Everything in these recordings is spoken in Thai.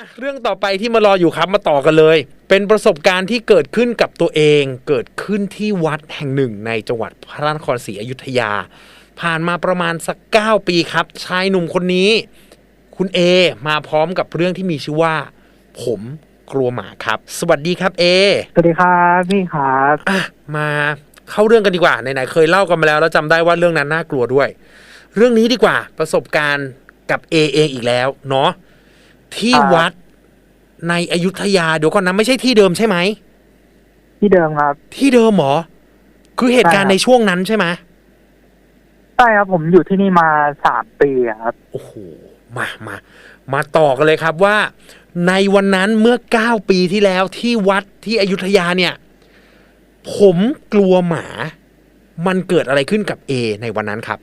อะเรื่องต่อไปที่มารออยู่ครับมาต่อกันเลย เป็นประสบการณ์ที่เกิดขึ้นกับตัวเองเกิดขึ้นที่วัดแห่งหนึ่งในจังหวัดพระนครศรีอยุธยา ผ่านมาประมาณสัก9ปีครับ ชายหนุ่มคนนี้ คุณเอมาพร้อมกับเรื่องที่มีชื่อว่า ผมกลัวหมาครับ สวัสดีครับเอสวัสดีครับพี่ครับอะมาเข้าเรื่องกันดีกว่าไหนๆเคยเล่ากันมาแล้วแล้วจำได้ว่าเรื่องนั้นน่ากลัวด้วย เรื่องนี้ดีกว่าประสบการณ์กับเอเองอีกแล้วเนาะ ที่ครับวัดในอยุธยาเดี๋ยวก่อนนะไม่ใช่ที่เดิมใช่ไหม ที่เดิมครับ ที่เดิมเหรอ คือเหตุการณ์ใช่ในครับช่วงนั้นใช่ไหมใช่ครับผมอยู่ที่นี่มาสามปีอะครับ โอ้โห มามา มาต่อกันเลยครับว่า ในวันนั้นเมื่อเก้าปีที่แล้วที่วัดที่อยุธยาเนี่ย ผมกลัวหมา มันเกิดอะไรขึ้นกับเอในวันนั้นครับ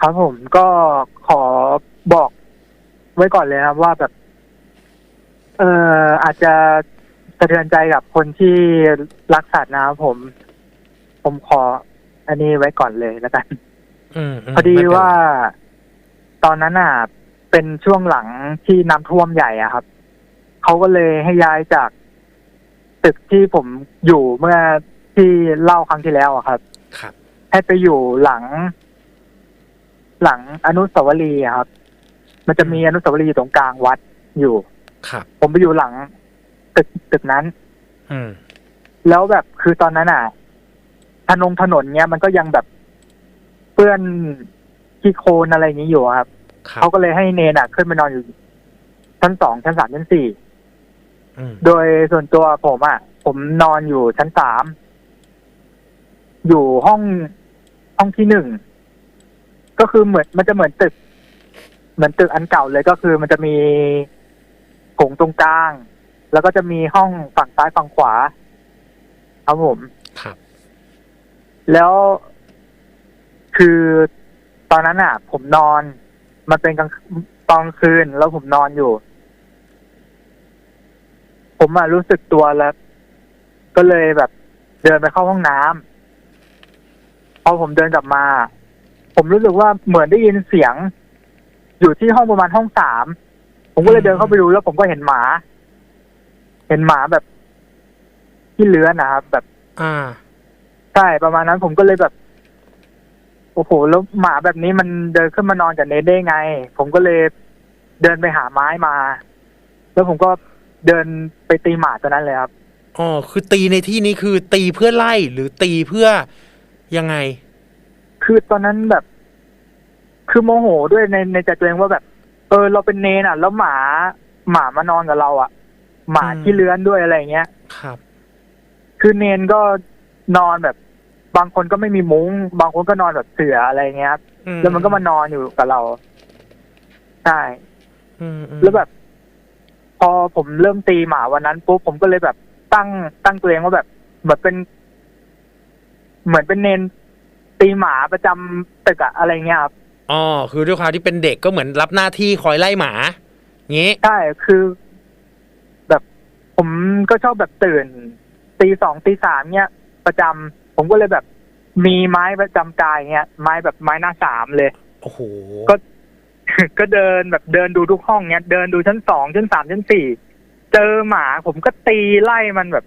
ครับผมก็ขอบอก ไว้ก่อนเลยครับว่าแบบ เอ่ออาจจะสะเทือนใจกับคนที่รักสัตว์นะครับผม ผมขอ อันนี้ไว้ก่อนเลยแล้วกันอืมมพอดีไม่เป็นไรว่าตอนนั้นอะ เป็นช่วงหลังที่น้ำท่วมใหญ่อะครับเขาก็เลยให้ย้ายจากตึกที่ผมอยู่เมื่อที่เล่าครั้งที่แล้วอะครับ ครับ ให้ไปอยู่หลัง หลังอนุสาวรีย์อะครับ มันจะมีอนุสาวรีย์อยู่ตรงกลางวัดอยู่ ครับ ผมไปอยู่หลัง ตึกตึกนั้น อืม แล้วแบบคือตอนนั้นอะถนนถนนเนี้ยมันก็ยังแบบเปื้อนขี้โคลนอะไรอย่างนี้อยู่อะครับครับ เขาก็เลยให้เนนอะ ขึ้นไปนอนอยู่ ชั้นสองชั้นสามชั้นสี่ อืม โดยส่วนตัวผมอะ ผมนอนอยู่ชั้นสาม อยู่ห้องห้องที่หนึ่ง ก็คือเหมือนมันจะเหมือนตึก เหมือนตึกอันเก่าเลยก็คือมันจะมีโถงตรงกลาง แล้วก็จะมีห้องฝั่งซ้ายฝั่งขวา ครับผมครับ แล้วคือตอนนั้นอะ ผมนอน มันเป็นกลางตอนกลางคืนแล้วผมนอนอยู่ ผมอะรู้สึกตัวแล้ว ก็เลยแบบ เดินไปเข้าห้องน้ำพอผมเดินกลับมา ผมรู้สึกว่าเหมือนได้ยินเสียง อยู่ที่ห้องประมาณห้องสามผมก็เลยเดินเข้าไปดูแล้วผมก็เห็นหมา เห็นหมาแบบที่เลื้อนนะครับแบบ อ่าใช่ประมาณนั้นผมก็เลยแบบ โอ้โหแล้วหมาแบบนี้มันเดินขึ้นมานอนกับเนทได้ไง ผมก็เลยเดินไปหาไม้มา แล้วผมก็เดินไปตีหมาตัวนั้นเลยครับอ๋อคือตีในที่นี้คือตีเพื่อไล่หรือตีเพื่อยังไง คือตอนนั้นแบบ คือโมโหด้วยในในใจตัวเองว่าแบบ เออ เราเป็นเนนอะ แล้วหมาหมามานอนกับเรา อะ หมาอืมที่เลื้อนด้วยอะไรอย่างเงี้ยครับ คือเนนก็นอนแบบ บางคนก็ไม่มีมุ้ง บางคนก็นอนแบบเสืออะไรอย่างเงี้ยครับอืแล้วมันก็มานอนอยู่กับเราใช่อืมอืมแล้วแบบ พอผมเริ่มตีหมาวันนั้นปุ๊บผมก็เลยแบบตั้งตั้งตัวเองว่าแบบเหมือนเป็น เหมือนเป็นเนนตีหมาประจำตึกอะอะไรเงี้ยครับ อ๋อคือด้วยความที่เป็นเด็กก็เหมือนรับหน้าที่คอยไล่หมางี้ใช่คือ แบบ ผมก็ชอบแบบตื่นตีสองตีสามเนี้ยประจำผมก็เลยแบบ มีไม้ประจำกายเงี้ยไม้แบบไม้หน้าสามเลยโอ้โหก็ก็เดินแบบเดินดูทุกห้องเนี้ยเดินดูชั้นสองชั้นสามชั้นสี่เจอหมา ผมก็ตีไล่มันแบบ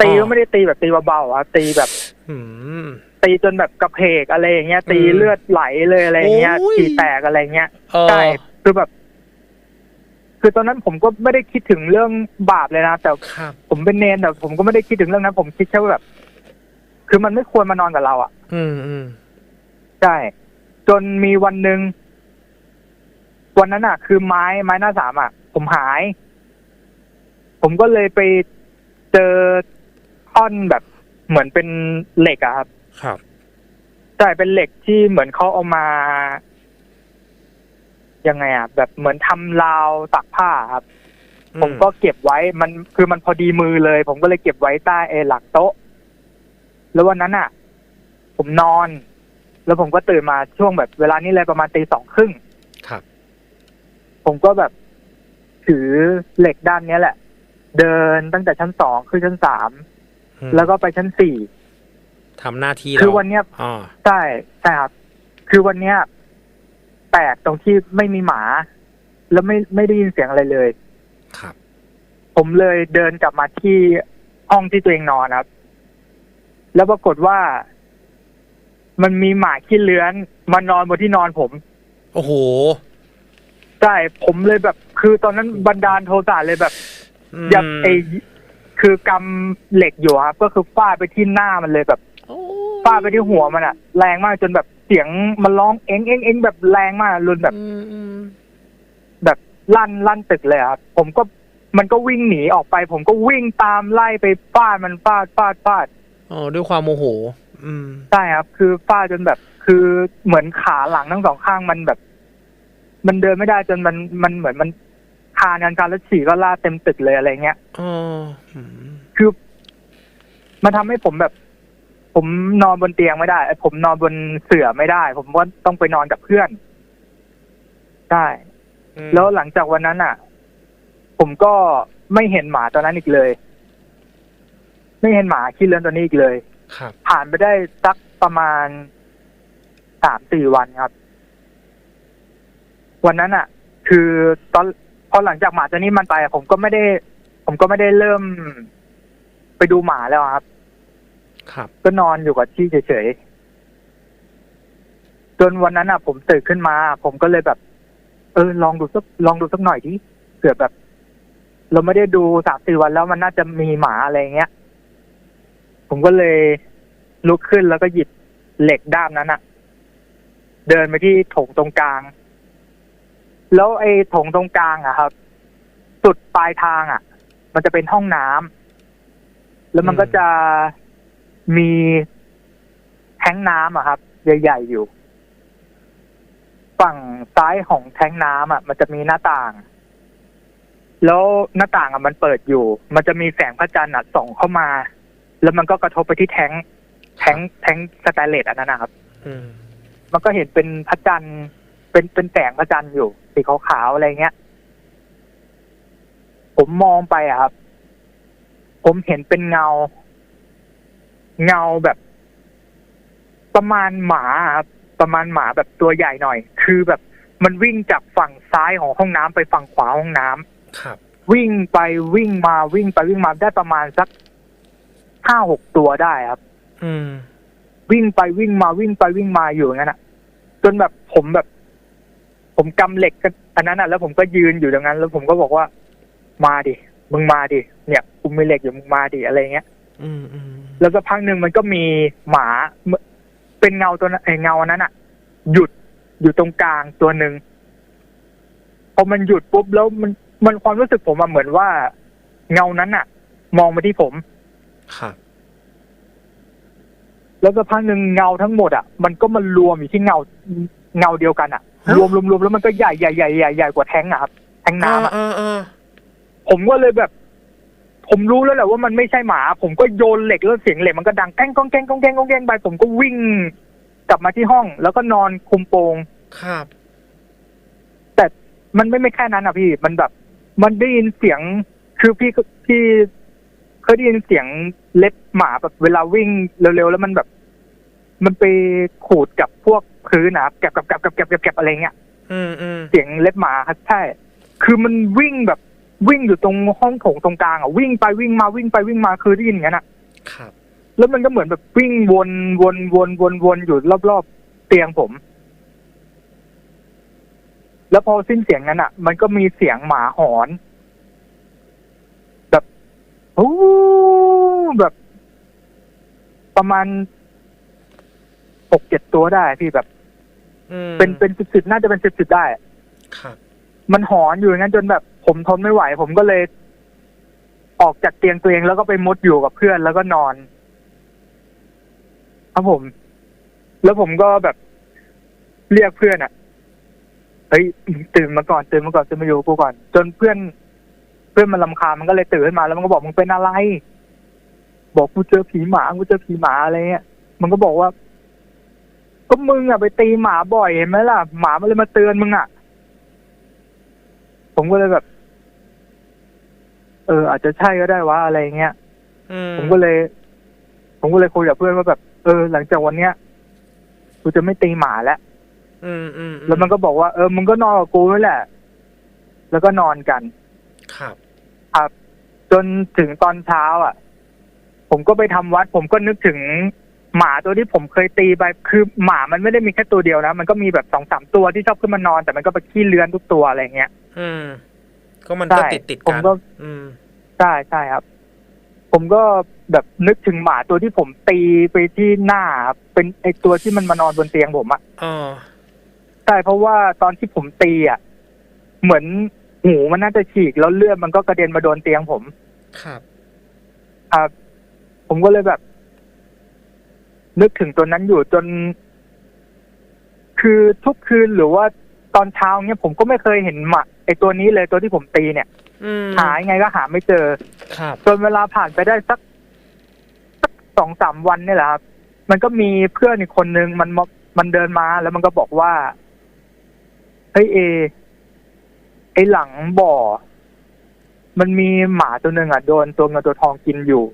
ตีอ๋อก็ไม่ได้ตีแบบตีเบาๆอะตีแบบอืม ตีจนแบบกระเพกอะไรอย่างเงี้ย ตีอืมเลือดไหลเลยอะไรอย่างเงี้ยโอ้ยฉี่แตกอะไรเงี้ยเออใช่คือแบบ คือตอนนั้นผมก็ไม่ได้คิดถึงเรื่องบาปเลยนะแต่ครับผมเป็นเนนแต่ผมก็ไม่ได้คิดถึงเรื่องนั้น ผมคิดแค่ว่าแบบ คือมันไม่ควรมานอนกับเรา อะ อืมอืมใช่จนมีวันหนึ่งวันนั้นอะ คือไม้ไม้หน้าสามอะ ผมหาย ผมก็เลยไปเจอท่อนแบบเหมือนเป็นเหล็กอะครับ ครับใช่เป็นเหล็กที่เหมือนเขาเอามายังไงอะแบบเหมือนทำราวตักผ้าครับ ผมก็เก็บไว้มันคือมันพอดีมือเลย ผมก็เลยเก็บไว้ใต้เอหลังโต๊ะ แล้ววันนั้นอะ ผมนอน แล้วผมก็ตื่นมาช่วงแบบเวลานี้เลยประมาณตีสองครึ่งครับ ผมก็แบบถือเหล็กด้านเนี้ยแหละ เดินตั้งแต่ชั้นสองขึ้นชั้นสามอืมแล้วก็ไปชั้นสี่ ทำหน้าที่คือเราวันเนี้ยอ๋อใช่ใช่ครับ คือวันเนี้ยแปลกตรงที่ไม่มีหมา แล้วไม่ไม่ได้ยินเสียงอะไรเลย ครับ ผมเลยเดินกลับมาที่ห้องที่ตัวเองนอนครับ แล้วปรากฏว่า มันมีหมาขี้เลื้อนมานอนบนที่นอนผม โอ้โหใช่ผมเลยแบบ คือตอนนั้นบันดาลโทสะเลยแบบมอย่าไอคือกำเหล็กอยู่ครับก็คือฟาดไปที่หน้ามันเลยแบบโอ้ ฟาดไปที่หัวมันอะแรงมากจนแบบเสียงมันร้องเอ็งเอ็งเอ็งแบบแรงมากรุนแบบอืมอืมแบบลั่นลั่นตึกเลยครับผมก็มันก็วิ่งหนีออกไป ผมก็วิ่งตามไล่ไปฟาดมันฟาดฟาดฟาดอ๋อด้วยความโมโห อืมใช่ครับ คือฟาดจนแบบ คือเหมือนขาหลังทั้งสองข้างมันแบบ มันเดินไม่ได้จนมันมันเหมือนมันคานกันการแล้วฉี่ก็ลาดเต็มตึกเลยอะไรเงี้ยอ๋ออืมคือมันทำให้ผมแบบ ผมนอนบนเตียงไม่ได้ ผมนอนบนเสื่อไม่ได้ ผมว่าต้องไปนอนกับเพื่อนใช่อืมแล้วหลังจากวันนั้นอะ ผมก็ไม่เห็นหมาตัวนั้นอีกเลย ไม่เห็นหมาขี้เลื้อนตัวนี้อีกเลยครับผ่านไปได้สักประมาณสามสี่วันครับ วันนั้นอะ คือตอนพอหลังจากหมาตัวนี้มันไปอะผมก็ไม่ได้ ผมก็ไม่ได้เริ่มไปดูหมาแล้วครับ ครับ ก็นอนอยู่กับที่เฉยๆจนวันนั้นอะ ผมตื่นขึ้นมา ผมก็เลยแบบ เออ ลองดูสักลองดูสักหน่อยดิเผื่อแบบ เราไม่ได้ดูสามสี่วันแล้วมันน่าจะมีหมาอะไรเงี้ย ผมก็เลยลุกขึ้นแล้วก็หยิบเหล็กด้ามนั้นอะเดินไปที่ถงตรงกลาง แล้วไอ้ถงตรงกลางอะครับ สุดปลายทางอะมันจะเป็นห้องน้ำแล้วมันก็จะ มีแท้งน้ำอะครับ ใหญ่ ๆ อยู่ ฝั่งซ้ายของแท้งน้ำอะมันจะมีหน้าต่าง แล้วหน้าต่างอะมันเปิดอยู่ มันจะมีแสงพระจันทร์อะส่องเข้ามา แล้วมันก็กระทบไปที่แท้งแท้งแท้งสแตนเลสอันนั้นนะครับอืมมันก็เห็นเป็นพระจันทร์เป็นเป็นแสงพระจันทร์อยู่สีขาวๆอะไรเงี้ย ผมมองไปอะครับ ผมเห็นเป็นเงา เงาแบบ ประมาณหมาอะครับประมาณหมาแบบตัวใหญ่หน่อย คือแบบมันวิ่งจากฝั่งซ้ายของห้องน้ำไปฝั่งขวาห้องน้ำครับ วิ่งไปวิ่งมาวิ่งไปวิ่งมาได้ประมาณสักห้าหกตัวได้ครับ อืม วิ่งไปวิ่งมาวิ่งไปวิ่งมาอยู่อย่างนั้นอะ จนแบบผมแบบ ผมกำเหล็กกันอันนั้นอะแล้วผมก็ยืนอยู่ตรงนั้น แล้วผมก็บอกว่า มาดิมึงมาดิเนี่ยกูมีเหล็กอยู่มึงมาดิอะไรเงี้ย อืมอืม แล้วสักพักหนึ่งมันก็มีหมาเมื่อเป็นเงาตัวนั้นไอเงาอันนั้นอะหยุดอยู่ตรงกลางตัวหนึ่งพอมันหยุดปุ๊บแล้วมันมันความรู้สึกผมอะเหมือนว่า เงานั้นอะมองมาที่ผมครับแล้วสักพักหนึ่งเงาทั้งหมดอะมันก็มารวมอยู่ที่เงาเงาเดียวกันอะ รวมรวมรวมแล้วมันก็ใหญ่ใหญ่ใหญ่ใหญ่ใหญ่กว่าแท้งอะครับแท้งน้ำอะอ่าอ่าผมก็เลยแบบ ผมรู้แล้วแหละว่ามันไม่ใช่หมา ผมก็โยนเหล็กแล้วเสียงเหล็กมันก็ดังแก้งก้องแก้งก้องแก้งก้องแก้งไป ผมก็วิ่งกลับมาที่ห้อง แล้วก็นอนคุมโปงครับ แต่มันไม่ไม่แค่นั้นอะพี่ มันแบบ มันได้ยินเสียงคือพี่พี่เคยได้ยินเสียงเล็บหมาแบบเวลาวิ่งเร็วๆแล้วมันแบบ มันไปขูดกับพวกพื้นนะครับแกบกับแกบกับแกบกับแกบอะไรเงี้ยอืมอืมเสียงเล็บหมาครับใช่ คือมันวิ่งแบบ วิ่งอยู่ตรงห้องโถงตรงกลางอะวิ่งไปวิ่งมาวิ่งไปวิ่งมาคือได้ยินอย่างนั้นอะครับ แล้วมันก็เหมือนแบบวิ่งวนวนวนวนวนอยู่รอบๆเตียงผม แล้วพอสิ้นเสียงนั้นอะ มันก็มีเสียงหมาหอน แบบโอ้แบบ ประมาณหกเจ็ดตัวได้พี่แบบอืมเป็นเป็นสิบสิบน่าจะเป็นสิบสิบได้ครับมันหอนอยู่อย่างนั้นจนแบบ ผมทนไม่ไหว ผมก็เลย ออกจากเตียงตัวเองแล้วก็ไปมุดอยู่กับเพื่อนแล้วก็นอน ครับผม แล้วผมก็แบบเรียกเพื่อนอะ่ะเฮ้ยตื่นมาก่อนตื่นมาก่อนตื่นมาอยู่กูก่อน จนเพื่อน เพื่อนมันลำคาญมันก็เลยตื่นขึ้นมาแล้วมันก็บอกมึงเป็นอะไร บอกกูเจอผีหมากูเจอผีหมาอะไรเงี้ยมันก็บอกว่า ก็มึงอะไปตีหมาบ่อยเห็นไหมล่ะ หมามันเลยมาเตือนมึงอะผมก็เลยแบบ เออ อาจจะใช่ก็ได้วะอะไรเงี้ยอืมผมก็เลย ผมก็เลยคุยกับเพื่อนว่าแบบ เออ หลังจากวันเนี้ยกูจะไม่ตีหมาแล้วอืมอืมแล้วมันก็บอกว่าเออมึงก็นอนกับกูนี่แหละ แล้วก็นอนกัน ครับครับจนถึงตอนเช้า อะ ผมก็ไปทำวัด ผมก็นึกถึงหมาตัวที่ผมเคยตีไปคือหมามันไม่ได้มีแค่ตัวเดียวนะ มันก็มีแบบสองสามตัวที่ชอบขึ้นมานอน แต่มันก็ไปขี้เลื้อนทุกตัวอะไรเงี้ย อืม ก็มันก็ใช่ติดติดผมกันก็อืมใช่ใช่ครับ ผมก็แบบนึกถึงหมาตัวที่ผมตีไปที่หน้าครับเป็นไอตัวที่มันมานอนบนเตียงผมอะอ๋อใช่เพราะว่าตอนที่ผมตีอะเหมือนหูมันน่าจะฉีกแล้วเลือดมันก็กระเด็นมาโดนเตียงผม ครับครับผมก็เลยแบบ นึกถึงตัวนั้นอยู่จน คือทุกคืนหรือว่า ตอนเช้าเนี่ยผมก็ไม่เคยเห็นหมาไอตัวนี้เลยตัวที่ผมตีเนี่ยอืมหายังไงก็หาไม่เจอ ครับ จนเวลาผ่านไปได้สักสักสองสามวันเนี่ยแหละครับ มันก็มีเพื่อนอีกคนนึงมันมามันเดินมาแล้วมันก็บอกว่าเฮ้ยเอ ไอหลังบ่อ มันมีหมาตัวหนึ่งอะโดนตัวเงินตัวทองกินอยู่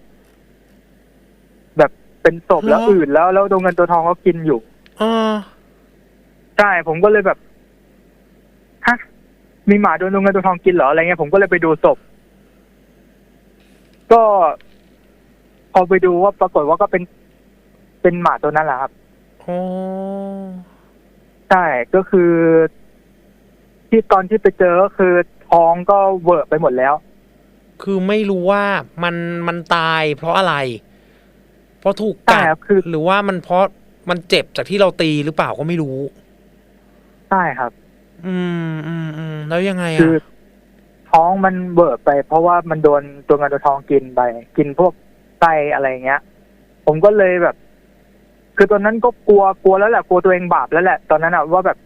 แบบเป็นศพแล้วอื่นแล้วแล้วตัวเงินตัวทองก็กินอยู่อ๋อใช่ผมก็เลยแบบฮะ มีหมาโดนตัวเงินตัวทองกินเหรออะไรเงี้ยผมก็เลยไปดูศพก็พอไปดูว่าปรากฏว่าก็เป็นเป็นหมาตัวนั้นแหละครับอ๋อใช่ก็คือ ที่ตอนที่ไปเจอก็คือท้องก็เวอะไปหมดแล้ว คือไม่รู้ว่ามันมันตายเพราะอะไร เพราะถูกใช่กัดครับคือหรือว่ามันเพราะมันเจ็บจากที่เราตีหรือเปล่าก็ไม่รู้ ใช่ครับ อืมอืมอืมแล้วยังไงคืออะท้องมันเบิดไป เพราะว่ามันโดนตัวเงินตัวทองกินไป กินพวกไส้อะไรเงี้ย ผมก็เลยแบบ คือตอนนั้นก็กลัวกลัวแล้วแหละกลัวตัวเองบาปแล้วแหละ ตอนนั้นอะว่าแบบ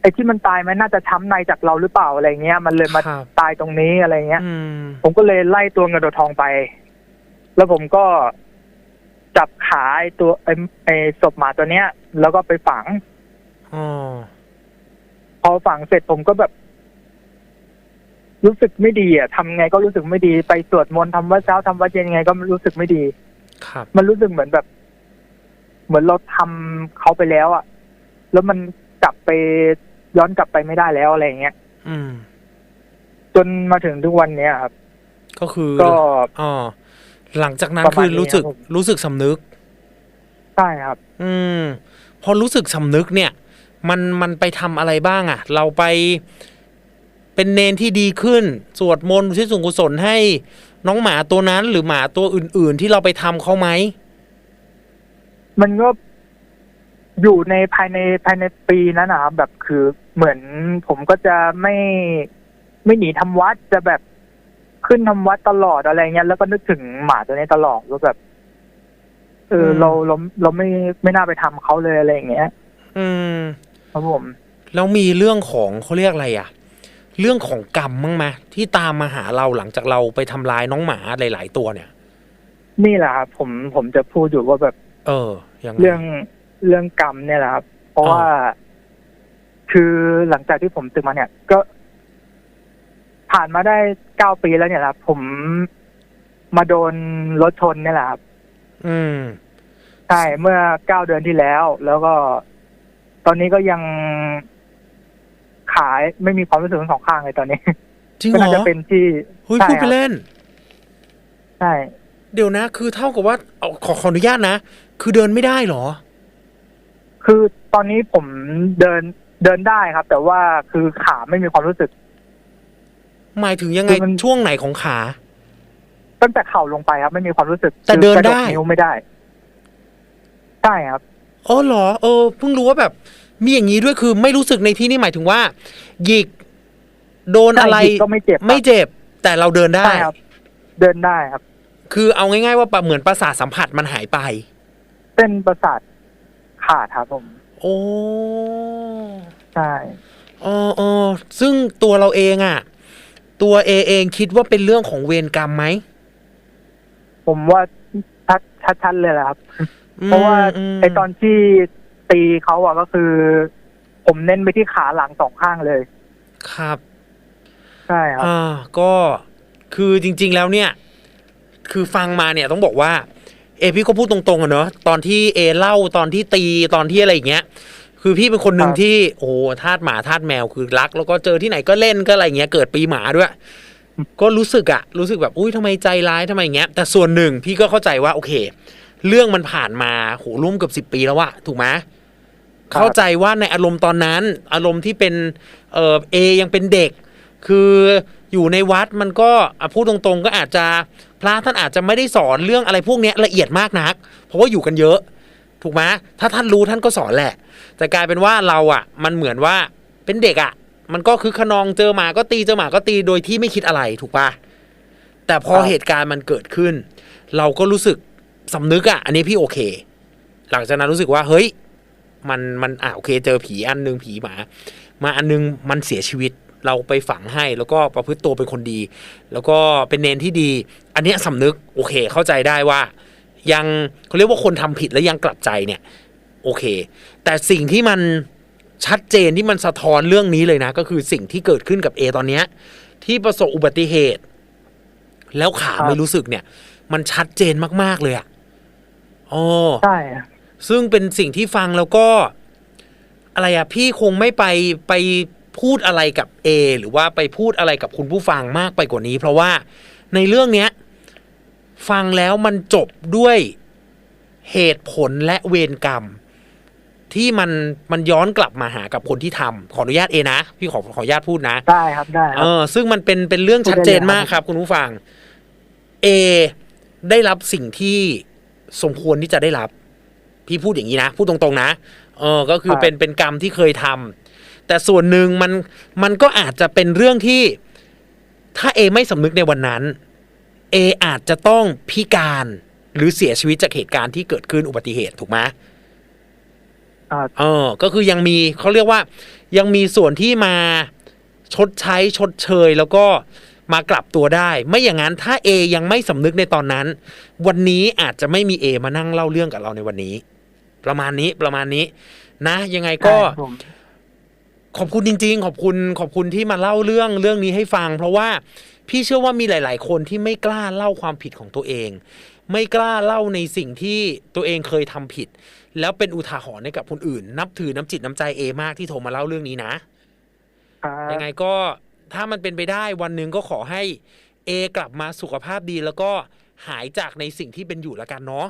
ไอ้ที่มันตายมันน่าจะช้ำในจากเราหรือเปล่าอะไรเงี้ย มันเลยมาครับตายตรงนี้อะไรเงี้ยอืมผมก็เลยไล่ตัวเงินตัวทองไป แล้วผมก็จับขาไอ้ตัวไอ้ไอ้ศพหมาตัวเนี้ย แล้วก็ไปฝังอ๋อ พอฝังเสร็จผมก็แบบ รู้สึกไม่ดีอะทำไงก็รู้สึกไม่ดี ไปสวดมนต์ทำวัดเช้าทำวัดเย็นยังไงก็รู้สึกไม่ดี ครับ มันรู้สึกเหมือนแบบ เหมือนเราทำเขาไปแล้ว อะ แล้วมันกลับไปย้อนกลับไปไม่ได้แล้วอะไรอย่างเงี้ยอืม จนมาถึงทุกวันเนี้ยครับ ก็คือก็อ๋อหลังจากนั้นประมาคืณอนี้รู้สึกครับผมรู้สึกสำนึก ใช่ครับ อืม พอรู้สึกสำนึกเนี่ย มันมันไปทำอะไรบ้างอะ่ะ เราไปเป็นเนนที่ดีขึ้น สวดมนต์ที่ส่วนกุศลให้น้องหมาตัวนั้น หรือหมาตัวอื่น ๆ ที่เราไปทำเขาไหม มันก็อยู่ในภายในภายในปีนั้นนะครับแบบคือเหมือนผมก็จะไม่ไม่หนีทำวัดจะแบบขึ้นทำวัดตลอดอะไรเงี้ยแล้วก็นึกถึงหมาตัวนี้ตลอดว่าแบบเอออืมเราเราเราไม่ไม่น่าไปทำเขาเลยอะไรอย่างเงี้ย อืม ครับผมแล้วมีเรื่องของเขาเรียกอะไรอะเรื่องของกรรมมั้งไหมที่ตามมาหาเราหลังจากเราไปทำร้ายน้องหมาหลาย ๆ ตัวเนี่ย นี่แหละครับผมผมจะพูดอยู่ว่าแบบ เออยังไงเรื่องเรื่องกรรมเนี่ยแหละครับ เพราะอ่าว่า คือหลังจากที่ผมตึกมาเนี่ย ก็ ผ่านมาได้เก้าปีแล้วเนี่ยครับผมมาโดนรถชนเนี่ยแหละครับ อืม ใช่ เมื่อเก้าเดือนที่แล้ว แล้วก็ ตอนนี้ก็ยังขายไม่มีความรู้สึกทั้งสองข้างเลยตอนนี้จริงก็เหรน่าอจะเป็นที่เฮ้ยใช่พูดคไปรับเล่น ใช่ เดี๋ยวนะ คือเท่ากับว่าเอาขอขออนุญาตนะ คือเดินไม่ได้เหรอ คือตอนนี้ผมเดินเดินได้ครับ แต่ว่าคือขาไม่มีความรู้สึก หมายถึงยังไงคือมัน ช่วงไหนของขา ตั้งแต่เข่าลงไปครับ ไม่มีความรู้สึกแต่เดินคือกระได้นิ้วไม่ได้ ใช่ครับ อ๋อเหรอเออเพิ่งรู้ว่าแบบ มีอย่างนี้ด้วยคือไม่รู้สึกในที่นี่หมายถึงว่า หยิกโดนอะไรใช่หยิกก็ไม่เจ็บครับไม่เจ็บ แต่เราเดินได้ใช่ครับเดินได้ครับ คือเอาง่ายๆว่าปะเหมือนประสาทสัมผัสมันหายไปเส้นประสาทขาดครับผม โอ้ใช่เออเออซึ่งตัวเราเองอะตัวเอเองคิดว่าเป็นเรื่องของเวรกรรมไหม ผมว่าชัดชัดๆเลยแหละครับม เพราะว่ามไอตอนที่ตีเขาอะก็คือ ผมเน้นไปที่ขาหลังสองข้างเลย ครับใช่ครับอ่าก็คือจริง ๆแล้วเนี่ย คือฟังมาเนี่ยต้องบอกว่า เอพี่ก็พูดตรงๆอะเนอะตอนที่เอเล่าตอนที่ตีตอนที่อะไรอย่างเงี้ยคือพี่เป็นคนหนึ่งครับที่โอ้โหทาสหมาทาสแมวคือรัก แล้วก็เจอที่ไหนก็เล่นก็อะไรเงี้ยเกิดปีหมาด้วย ก็รู้สึกอะรู้สึกแบบอุ้ยทำไมใจร้ายทำไมอย่างเงี้ยแต่ส่วนหนึ่งพี่ก็เข้าใจว่าโอเค เรื่องมันผ่านมาโหร่วมเกือบสิบปีแล้วอะถูกไหมครับเข้าใจว่าในอารมณ์ตอนนั้น อารมณ์ที่เป็นเออเอยังเป็นเด็ก คืออยู่ในวัดมันก็อะพูดตรงๆ ก็อาจจะพระท่านอาจจะไม่ได้สอนเรื่องอะไรพวกเนี้ยละเอียดมากนัก เพราะว่าอยู่กันเยอะ ถูกไหมถ้าท่านรู้ท่านก็สอนแหละ แต่กลายเป็นว่าเราอะ มันเหมือนว่าเป็นเด็กอะ มันก็คือขนองเจอหมาก็ตีเจอหมาก็ตีโดยที่ไม่คิดอะไรถูกปะแต่พอครับเหตุการณ์มันเกิดขึ้น เราก็รู้สึก สำนึกอะ อันนี้พี่โอเค หลังจากนั้นรู้สึกว่า เฮ้ย มันมันอะโอเค เจอผีอันหนึงผีหมา มาอันนึงมันเสียชีวิตเราไปฝังให้แล้วก็ประพฤติตัวเป็นคนดี แล้วก็เป็นเนนที่ดี อันเนี้ยสำนึกโอเคเข้าใจได้ว่า ยังเขาเรียกว่าคนทำผิดแล้วยังกลับใจเนี่ย โอเค แต่สิ่งที่มันชัดเจนที่มันสะท้อนเรื่องนี้เลยนะ ก็คือสิ่งที่เกิดขึ้นกับเอตอนเนี้ย ที่ประสบอุบัติเหตุ แล้วขาครับไม่รู้สึกเนี่ย มันชัดเจนมากๆเลยอะ อ๋อใช่ซึ่งเป็นสิ่งที่ฟังแล้วก็ อะไรอะพี่คงไม่ไปไปพูดอะไรกับ A หรือว่าไปพูดอะไรกับคุณผู้ฟังมากไปกว่านี้ เพราะว่าในเรื่องเนี้ย ฟังแล้วมันจบด้วยเหตุผลและเวรกรรม ที่มันมันย้อนกลับมาหากับคนที่ทำขออนุญาตเอนะ พี่ขอขออนุญาตพูดนะได้ครับได้คเอรับอซึ่งมันเป็นเป็นเรื่องชัดเจนมากครับ คุณผู้ฟัง A ได้รับสิ่งที่ สมควรที่จะได้รับ พี่พูดอย่างนี้นะ พูดตรงๆนะเออก็คือครับเป็นเป็นกรรมที่เคยทำแต่ส่วนหนึ่งมันมันก็อาจจะเป็นเรื่องที่ถ้า A ไม่สำนึกในวันนั้น A อาจจะต้องพิการหรือเสียชีวิตจากเหตุการณ์ที่เกิดขึ้นอุบัติเหตุถูกไหมอ่าเออ ก็คือยังมีเขาเรียกว่า ยังมีส่วนที่มาชดใช้ชดเชยแล้วก็ มากลับตัวได้ ไม่อย่างนั้นถ้า A ยังไม่สำนึกในตอนนั้น วันนี้อาจจะไม่มี A มานั่งเล่าเรื่องกับเราในวันนี้ ประมาณนี้ประมาณนี้นะ ยังไงก็ได้ครับผมขอบคุณจริง ๆ ขอบคุณขอบคุณที่มาเล่าเรื่องเรื่องนี้ให้ฟัง เพราะว่าพี่เชื่อว่ามีหลาย ๆ คนที่ไม่กล้าเล่าความผิดของตัวเอง ไม่กล้าเล่าในสิ่งที่ตัวเองเคยทำผิด แล้วเป็นอุทาหรณ์ให้กับคนอื่น นับถือน้ำจิตน้ำใจเอมากที่โทรมาเล่าเรื่องนี้นะครับยังไงก็ ถ้ามันเป็นไปได้วันหนึ่งก็ขอให้เอกลับมาสุขภาพดีแล้วก็หายจากในสิ่งที่เป็นอยู่แล้วกันเนาะ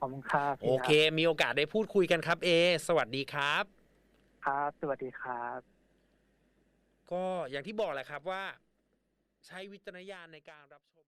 ขอบคุณครับโอเค มีโอกาสได้พูดคุยกันครับ เอ สวัสดีครับ ครับ สวัสดีครับ ก็อย่างที่บอกแหละครับว่า ใช้วิจารณญาณในการรับชม